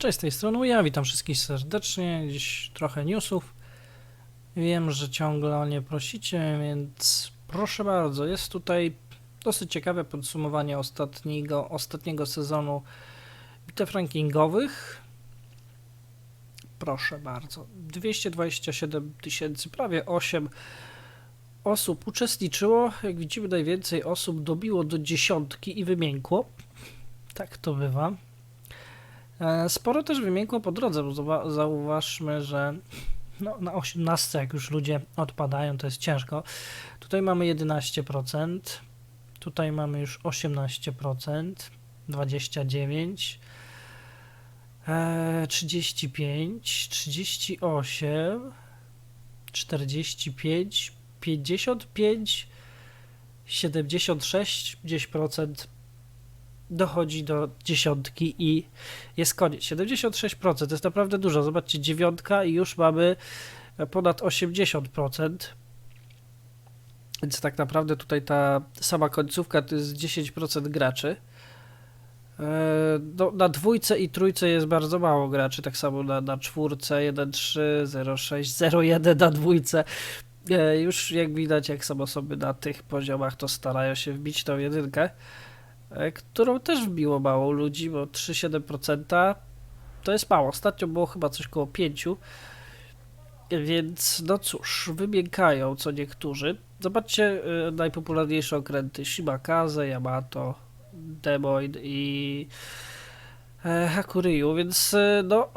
Cześć, z tej strony ja, witam wszystkich serdecznie. Dziś trochę newsów. Wiem, że ciągle o nie prosicie, więc proszę bardzo. Jest tutaj dosyć ciekawe podsumowanie ostatniego, ostatniego sezonu bitew rankingowych. Proszę bardzo. 227 tysięcy, prawie 8 osób uczestniczyło. Jak widzimy, najwięcej osób dobiło do dziesiątki i wymiękło. Tak to bywa. E, Sporo też wymiękło po drodze, bo zauwa- zauważmy, że no, na 18 jak już ludzie odpadają, to jest ciężko. Tutaj mamy 11%, tutaj mamy już 18%, 29%, e, 35, 38, 45, 55, 76 gdzieś procent dochodzi do dziesiątki i jest koniec. 76% to jest naprawdę dużo. Zobaczcie, dziewiątka i już mamy ponad 80%. Więc tak naprawdę tutaj ta sama końcówka to jest 10% graczy. E, No, na dwójce i trójce jest bardzo mało graczy, tak samo na, na czwórce 1, 3, 0, 6, 0, 1 na dwójce. E, Już jak widać, jak są osoby na tych poziomach, to starają się wbić tą jedynkę e, którą też wbiło mało ludzi, bo 3,7% to jest mało. Ostatnio było chyba coś koło 5%, więc no cóż, wymiękają co niektórzy. Zobaczcie y, najpopularniejsze okręty Shimakaze, Yamato, Demoin i e, Hakuryu, więc no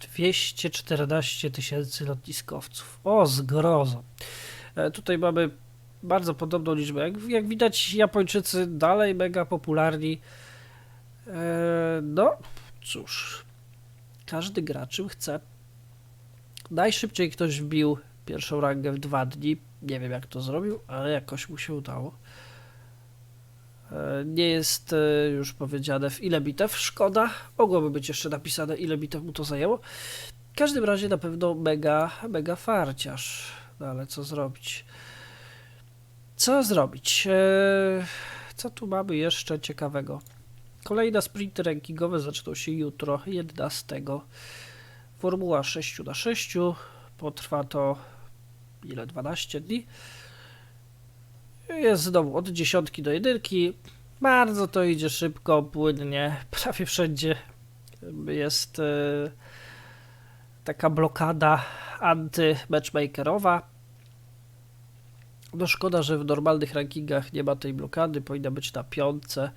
214 tysięcy lotniskowców. O, zgrozo. E, tutaj mamy bardzo podobną liczbę. Jak, jak widać, Japończycy dalej mega popularni. E, no, cóż, każdy graczył chce. Najszybciej ktoś wbił pierwszą rangę w dwa dni. Nie wiem, jak to zrobił, ale jakoś mu się udało. E, Nie jest e, już powiedziane w ile bitew. Szkoda. Mogłoby być jeszcze napisane, ile bitew mu to zajęło. W każdym razie na pewno mega, mega farciarz. No ale co zrobić? Co zrobić? Eee, co tu mamy jeszcze ciekawego? Kolejne sprinty rankingowe zaczną się jutro, 11. Formuła 6 na 6 Potrwa to ile? 12 dni. Jest znowu od dziesiątki do jedynki. Bardzo to idzie szybko, płynnie. Prawie wszędzie jest e, taka blokada anty-matchmakerowa. No szkoda, że w normalnych rankingach nie ma tej blokady, powinna być na piątce,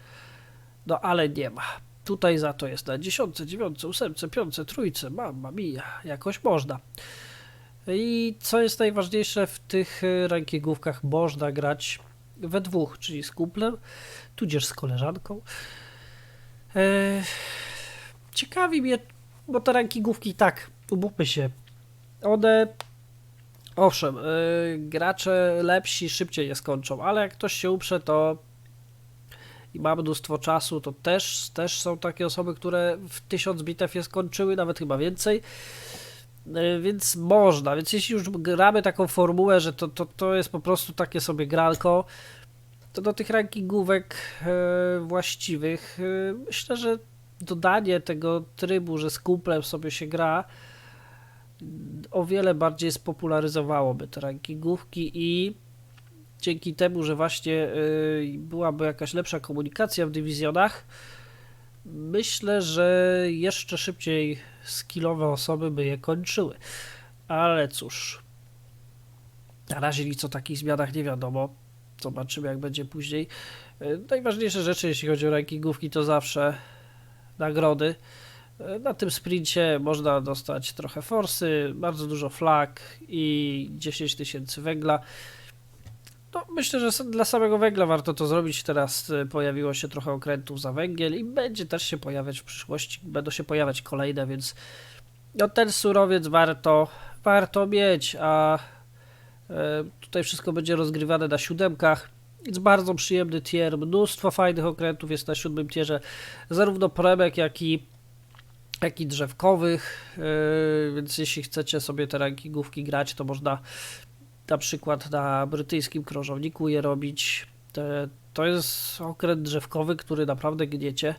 no ale nie ma. Tutaj za to jest na dziesiątce, dziewiątce, ósemce, piątce, trójce, mamma mia, jakoś można. I co jest najważniejsze, w tych y, rankingówkach można grać we dwóch, czyli z kumplem, tudzież z koleżanką. Eee, ciekawi mnie, bo te rankingówki tak, umówmy się, one Owszem, y, gracze lepsi szybciej je skończą, ale jak ktoś się uprze, to i ma mnóstwo czasu, to też, też są takie osoby, które w tysiąc bitew je skończyły, nawet chyba więcej. Y, Więc można, więc jeśli już gramy taką formułę, że to, to, to jest po prostu takie sobie gralko, to do tych rankingówek e, właściwych e, myślę, że dodanie tego trybu, że z kumplem sobie się gra, o wiele bardziej spopularyzowałoby te rankingówki i dzięki temu, że właśnie y, byłaby jakaś lepsza komunikacja w dywizjonach, myślę, że jeszcze szybciej skillowe osoby by je kończyły. Ale cóż, na razie nic o takich zmianach nie wiadomo. Zobaczymy, jak będzie później. Y, Najważniejsze rzeczy, jeśli chodzi o rankingówki, to zawsze nagrody. Na tym sprincie można dostać trochę forsy, bardzo dużo flag i 10 tysięcy węgla. No, myślę, że dla samego węgla warto to zrobić. Teraz y, pojawiło się trochę okrętów za węgiel i będzie też się pojawiać w przyszłości. Będą się pojawiać kolejne, więc no, ten surowiec warto, warto mieć, a e, tutaj wszystko będzie rozgrywane na siódemkach. Więc bardzo przyjemny tier, mnóstwo fajnych okrętów jest na siódmym tierze, zarówno premek, jak i jak i drzewkowych, yy, więc jeśli chcecie sobie te rankingówki grać, to można na przykład na brytyjskim krążowniku je robić. To jest okręt drzewkowy, który naprawdę gniecie.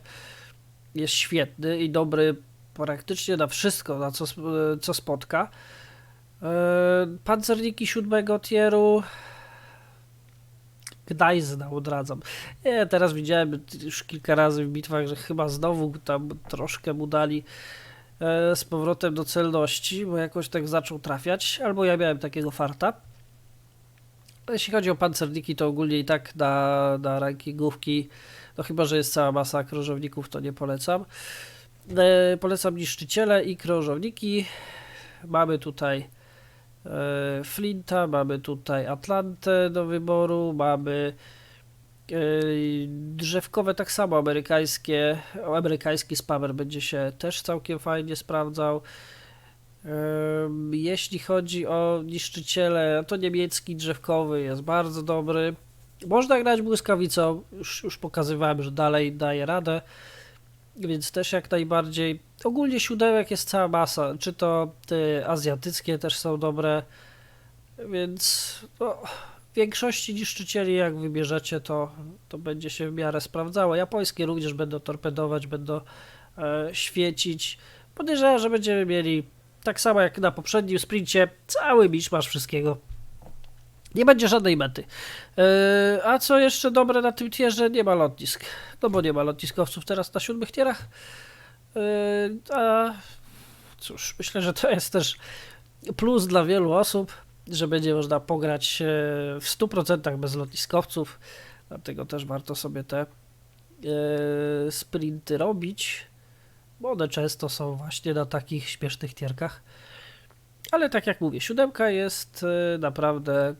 jest świetny i dobry praktycznie na wszystko, na co, co spotka. E, Pancerniki siódmego tieru Gdańsk odradzam. Nie, teraz widziałem już kilka razy w bitwach, że chyba znowu tam troszkę mu dali e, z powrotem do celności, bo jakoś tak zaczął trafiać, albo ja miałem takiego farta. Jeśli chodzi o pancerniki, to ogólnie i tak na, na rankingówki, no chyba, że jest cała masa krążowników, to nie polecam. E, polecam niszczyciele i krążowniki. Mamy tutaj Flinta, mamy tutaj Atlantę do wyboru, mamy e, drzewkowe tak samo amerykańskie, amerykański spammer będzie się też całkiem fajnie sprawdzał. Em, Jeśli chodzi o niszczyciele, to niemiecki drzewkowy jest bardzo dobry. Można grać błyskawicą, już, już pokazywałem, że dalej daje radę, więc też jak najbardziej. Ogólnie siódemek jest cała masa, czy to te azjatyckie też są dobre, więc no, w większości niszczycieli jak wybierzecie, to, to będzie się w miarę sprawdzało. Japońskie również będą torpedować, będą e, świecić. Podejrzewam, że będziemy mieli tak samo jak na poprzednim sprincie, cały masz wszystkiego. Nie będzie żadnej mety. Yy, a co jeszcze dobre na tym tierze? Nie ma lotnisk. No bo nie ma lotniskowców teraz na siódmych tierach. Yy, a cóż, myślę, że to jest też plus dla wielu osób, że będzie można pograć e, w 100% bez lotniskowców. Dlatego też warto sobie te e, sprinty robić bo one często są właśnie na takich śmiesznych tierkach. Ale tak jak mówię, siódemka jest naprawdę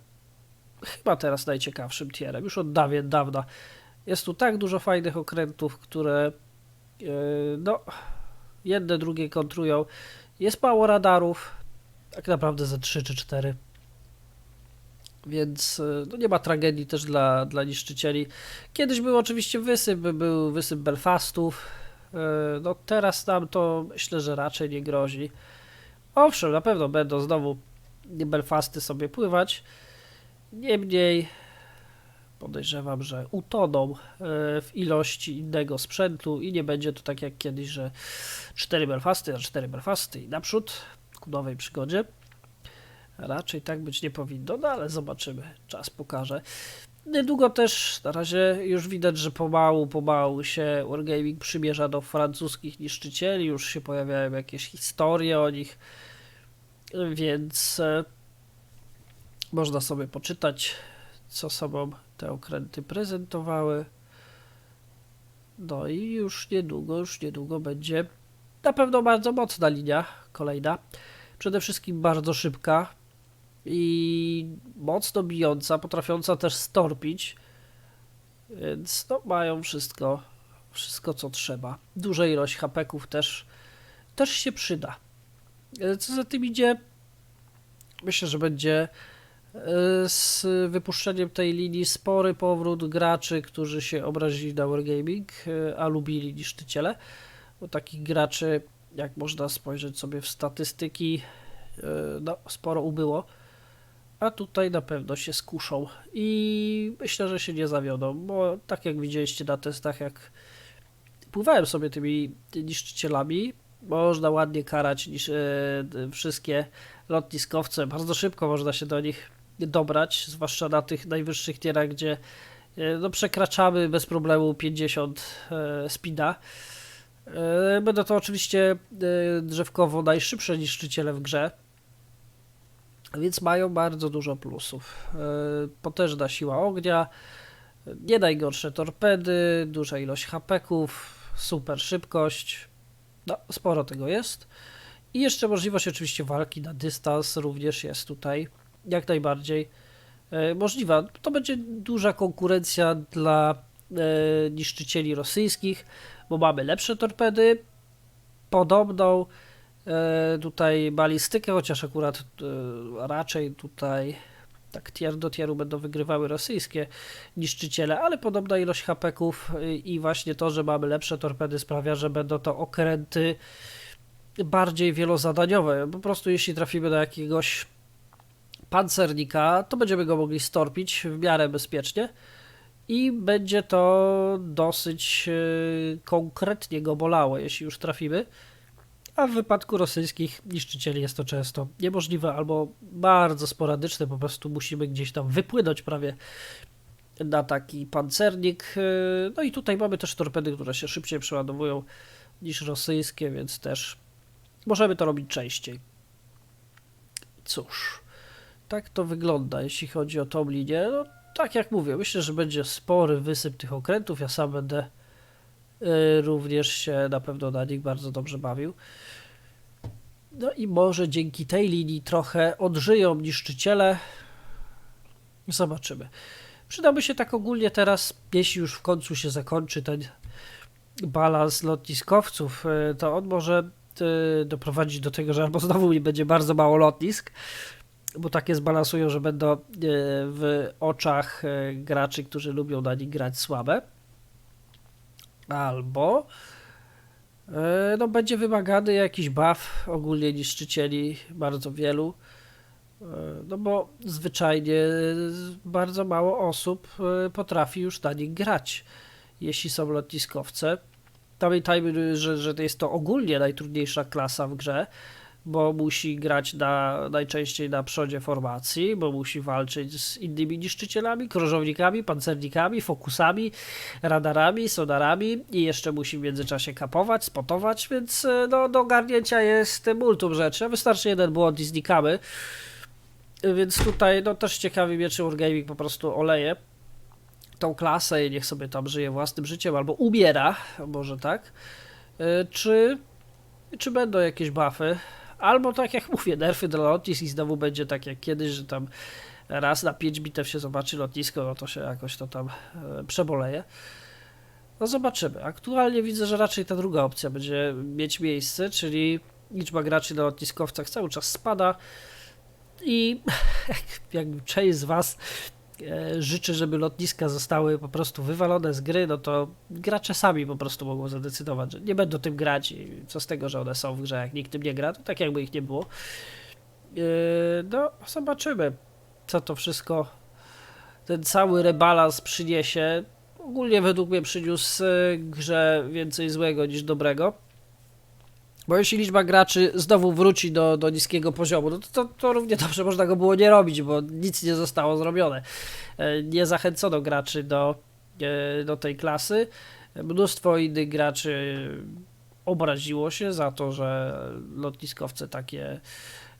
chyba teraz najciekawszym tierem, już od dawien dawna. Jest tu tak dużo fajnych okrętów, które e, no, jedne drugie kontrują. Jest mało radarów, tak naprawdę ze 3 czy 4. Więc e, no nie ma tragedii też dla, dla niszczycieli. Kiedyś był oczywiście wysyp, był wysyp Belfastów, E, No teraz nam to myślę, że raczej nie grozi. Owszem, na pewno będą znowu Belfasty sobie pływać. Niemniej podejrzewam, że utoną e, w ilości innego sprzętu i nie będzie to tak jak kiedyś, że 4 Belfasty na 4 Belfasty i naprzód ku nowej przygodzie. Raczej tak być nie powinno, no ale zobaczymy, czas pokaże. Niedługo też, na razie już widać, że pomału, pomału się Wargaming przymierza do francuskich niszczycieli, już się pojawiają jakieś historie o nich, więc e, można sobie poczytać, co sobą te okręty prezentowały. No i już niedługo, już niedługo będzie na pewno bardzo mocna linia kolejna. Przede wszystkim bardzo szybka, i mocno bijąca, potrafiąca też storpić. Więc no, mają wszystko, wszystko co trzeba. Duża ilość hapeków też, też się przyda. E, Co za tym idzie, myślę, że będzie z wypuszczeniem tej linii spory powrót graczy, którzy się obrazili na Wargaming, e, a lubili niszczyciele. Bo takich graczy, jak można spojrzeć sobie w statystyki, e, no, sporo ubyło a tutaj na pewno się skuszą i myślę, że się nie zawiodą, bo tak jak widzieliście na testach, jak pływałem sobie tymi niszczycielami, można ładnie karać niż, e, wszystkie lotniskowce, bardzo szybko można się do nich dobrać, zwłaszcza na tych najwyższych tierach, gdzie e, no, przekraczamy bez problemu 50 e, speeda. E, Będą to oczywiście drzewkowo najszybsze niszczyciele w grze, więc mają bardzo dużo plusów. Potężna siła ognia, nie najgorsze torpedy, duża ilość hapeków, super szybkość. No, sporo tego jest. I jeszcze możliwość oczywiście walki na dystans również jest tutaj jak najbardziej e, możliwa. To będzie duża konkurencja dla e, niszczycieli rosyjskich, bo mamy lepsze torpedy, podobną e, tutaj balistykę, chociaż akurat raczej tutaj tak tier do tieru będą wygrywały rosyjskie niszczyciele, ale podobna ilość hapeków i właśnie to, że mamy lepsze torpedy sprawia, że będą to okręty bardziej wielozadaniowe. Po prostu jeśli trafimy do jakiegoś pancernika, to będziemy go mogli storpić w miarę bezpiecznie i będzie to dosyć e, konkretnie go bolało, jeśli już trafimy. A w wypadku rosyjskich niszczycieli jest to często niemożliwe albo bardzo sporadyczne, po prostu musimy gdzieś tam wypłynąć prawie na taki pancernik. E, No i tutaj mamy też torpedy, które się szybciej przeładowują niż rosyjskie, więc też możemy to robić częściej. Cóż, tak to wygląda, jeśli chodzi o tą linię. No, tak jak mówię, myślę, że będzie spory wysyp tych okrętów. Ja sam będę y, również się na pewno na nich bardzo dobrze bawił. No i może dzięki tej linii trochę odżyją niszczyciele. Zobaczymy. Przydałby się tak ogólnie teraz, jeśli już w końcu się zakończy ten balans lotniskowców, y, to on może y, doprowadzić do tego, że albo znowu będzie bardzo mało lotnisk, bo takie zbalansują, że będą y, w oczach y, graczy, którzy lubią na nich grać słabe, albo y, no, będzie wymagany jakiś buff ogólnie niszczycieli, bardzo wielu, no bo zwyczajnie bardzo mało osób potrafi już na nich grać, jeśli są lotniskowce. Pamiętajmy, że, że jest to ogólnie najtrudniejsza klasa w grze, bo musi grać na, najczęściej na przodzie formacji, bo musi walczyć z innymi niszczycielami, krążownikami, pancernikami, fokusami, radarami, sonarami i jeszcze musi w międzyczasie kapować, spotować, więc e, no, do ogarnięcia jest multum rzeczy. Wystarczy jeden błąd i znikamy. Więc tutaj no, też ciekawy mieczy Wargaming po prostu oleje tą klasę i niech sobie tam żyje własnym życiem albo umiera, może tak. E, Czy, czy będą jakieś buffy? Albo tak jak mówię, nerfy dla lotnisk i znowu będzie tak jak kiedyś, że tam raz na 5 bitew się zobaczy lotnisko, no to się jakoś to tam e, przeboleje. No zobaczymy. Aktualnie widzę, że raczej ta druga opcja będzie mieć miejsce, czyli liczba graczy na lotniskowcach cały czas spada i jak, jak część z Was życzy, żeby lotniska zostały po prostu wywalone z gry, no to gracze sami po prostu mogą zadecydować, że nie będą tym grać i co z tego, że one są w grze, jak nikt tym nie gra, to tak jakby ich nie było. E, No, zobaczymy, co to wszystko, ten cały rebalans przyniesie. Ogólnie według mnie przyniósł e, grze więcej złego niż dobrego. Bo jeśli liczba graczy znowu wróci do, do niskiego poziomu, no to, to, to równie dobrze można go było nie robić, bo nic nie zostało zrobione. E, Nie zachęcono graczy do, e, do tej klasy. Mnóstwo innych graczy obraziło się za to, że lotniskowce takie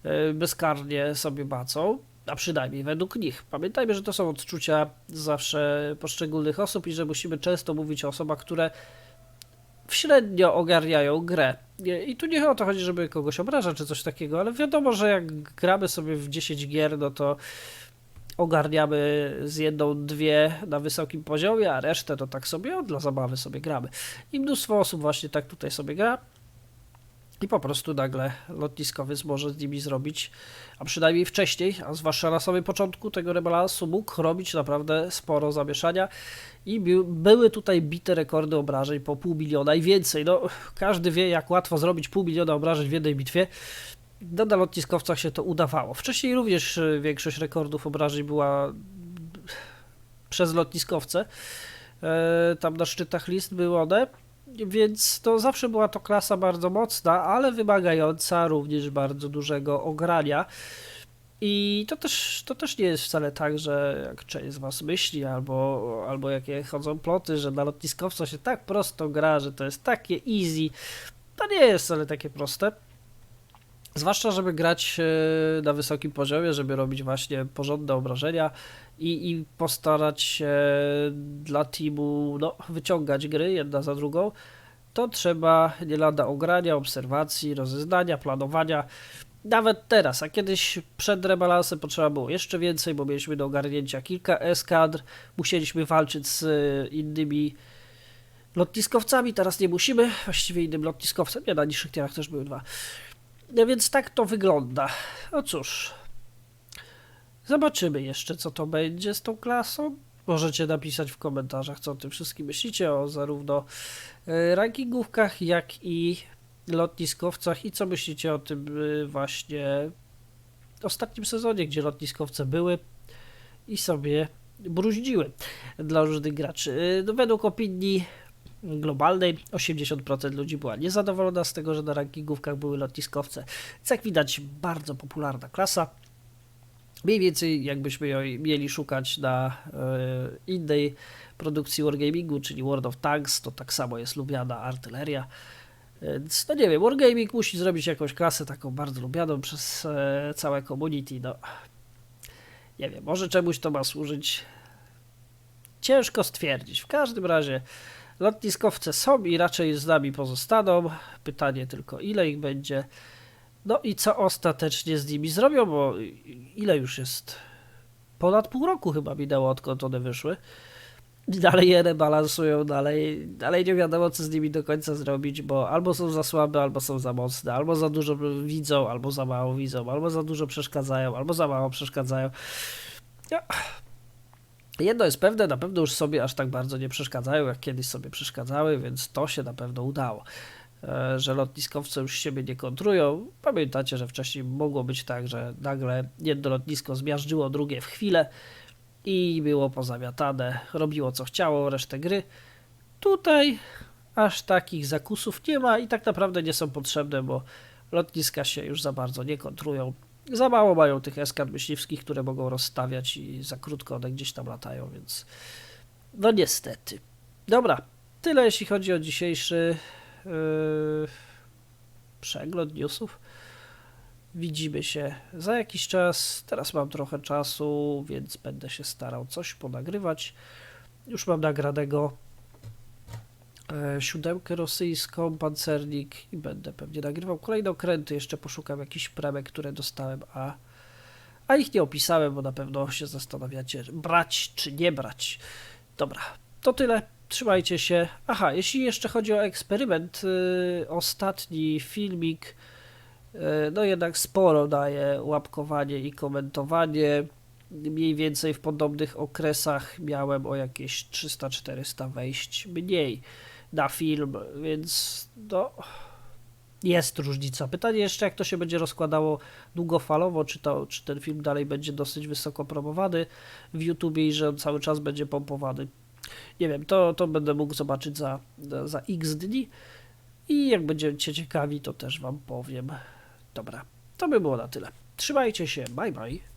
e, bezkarnie sobie bacą, a przynajmniej według nich. Pamiętajmy, że to są odczucia zawsze poszczególnych osób i że musimy często mówić o osobach, które średnio ogarniają grę. I tu nie o to chodzi, żeby kogoś obrażać czy coś takiego, ale wiadomo, że jak gramy sobie w 10 gier, no to ogarniamy z jedną, dwie na wysokim poziomie, a resztę to tak sobie dla zabawy sobie gramy. I mnóstwo osób właśnie tak tutaj sobie gra i po prostu nagle lotniskowiec może z nimi zrobić, a przynajmniej wcześniej, a zwłaszcza na samym początku tego rebalansu mógł robić naprawdę sporo zamieszania i bi- były tutaj bite rekordy obrażeń po pół miliona i więcej. No, każdy wie, jak łatwo zrobić pół miliona obrażeń w jednej bitwie. No, na lotniskowcach się to udawało. Wcześniej również y, większość rekordów obrażeń była przez lotniskowce. E, Tam na szczytach list były one, więc to zawsze była to klasa bardzo mocna, ale wymagająca również bardzo dużego ogrania. I to też, to też nie jest wcale tak, że jak część z Was myśli, albo, albo jakie chodzą ploty, że na lotniskowca się tak prosto gra, że to jest takie easy. To nie jest wcale takie proste. Zwłaszcza, żeby grać e, na wysokim poziomie, żeby robić właśnie porządne obrażenia i, i postarać się dla teamu no, wyciągać gry jedna za drugą, to trzeba nie lada ogrania, obserwacji, rozeznania, planowania. Nawet teraz, a kiedyś przed rebalansem potrzeba było jeszcze więcej, bo mieliśmy do ogarnięcia kilka eskadr, musieliśmy walczyć z e, innymi lotniskowcami, teraz nie musimy, właściwie innym lotniskowcem, nie, na niższych tierach też były dwa. No więc tak to wygląda. No cóż, zobaczymy jeszcze, co to będzie z tą klasą. Możecie napisać w komentarzach, co o tym wszystkim myślicie, o zarówno e, rankingówkach, jak i lotniskowcach i co myślicie o tym e, właśnie ostatnim sezonie, gdzie lotniskowce były i sobie bruździły dla różnych graczy. Y, No, według opinii globalnej 80% ludzi była niezadowolona z tego, że na rankingówkach były lotniskowce. Więc jak widać, bardzo popularna klasa. Mniej więcej jakbyśmy ją mieli szukać na e, innej produkcji Wargamingu, czyli World of Tanks, to tak samo jest lubiana artyleria. Więc no nie wiem, Wargaming musi zrobić jakąś klasę taką bardzo lubianą przez e, całe community. No, nie wiem, może czemuś to ma służyć. Ciężko stwierdzić. W każdym razie lotniskowce są i raczej z nami pozostaną. Pytanie tylko, ile ich będzie. No i co ostatecznie z nimi zrobią, bo ile już jest? Ponad pół roku chyba minęło, odkąd one wyszły. Dalej je rebalansują, dalej, dalej nie wiadomo, co z nimi do końca zrobić, bo albo są za słabe, albo są za mocne, albo za dużo widzą, albo za mało widzą, albo za dużo przeszkadzają, albo za mało przeszkadzają. Ja. Jedno jest pewne, na pewno już sobie aż tak bardzo nie przeszkadzają, jak kiedyś sobie przeszkadzały, więc to się na pewno udało. E, Że lotniskowce już siebie nie kontrują. Pamiętacie, że wcześniej mogło być tak, że nagle jedno lotnisko zmiażdżyło drugie w chwilę i było pozamiatane, robiło co chciało resztę gry. Tutaj aż takich zakusów nie ma i tak naprawdę nie są potrzebne, bo lotniska się już za bardzo nie kontrują. Za mało mają tych eskad myśliwskich, które mogą rozstawiać i za krótko one gdzieś tam latają, więc no niestety. Dobra, tyle jeśli chodzi o dzisiejszy yy, przegląd newsów. Widzimy się za jakiś czas. Teraz mam trochę czasu, więc będę się starał coś ponagrywać. Już mam nagranego siódemkę rosyjską, pancernik i będę pewnie nagrywał kolejne okręty. Jeszcze poszukam jakichś premek, które dostałem, a, a ich nie opisałem, bo na pewno się zastanawiacie, brać czy nie brać. Dobra, to tyle. Trzymajcie się. Aha, jeśli jeszcze chodzi o eksperyment, y, ostatni filmik E, no jednak sporo daje łapkowanie i komentowanie. Mniej więcej w podobnych okresach miałem o jakieś 300-400 wejść mniej na film, więc no jest różnica. Pytanie jeszcze jak to się będzie rozkładało długofalowo, czy, to, czy ten film dalej będzie dosyć wysoko promowany w YouTubie i że on cały czas będzie pompowany. Nie wiem, to, to będę mógł zobaczyć za, za x dni i jak będziecie ciekawi, to też wam powiem. Dobra, to by było na tyle. Trzymajcie się, bye bye.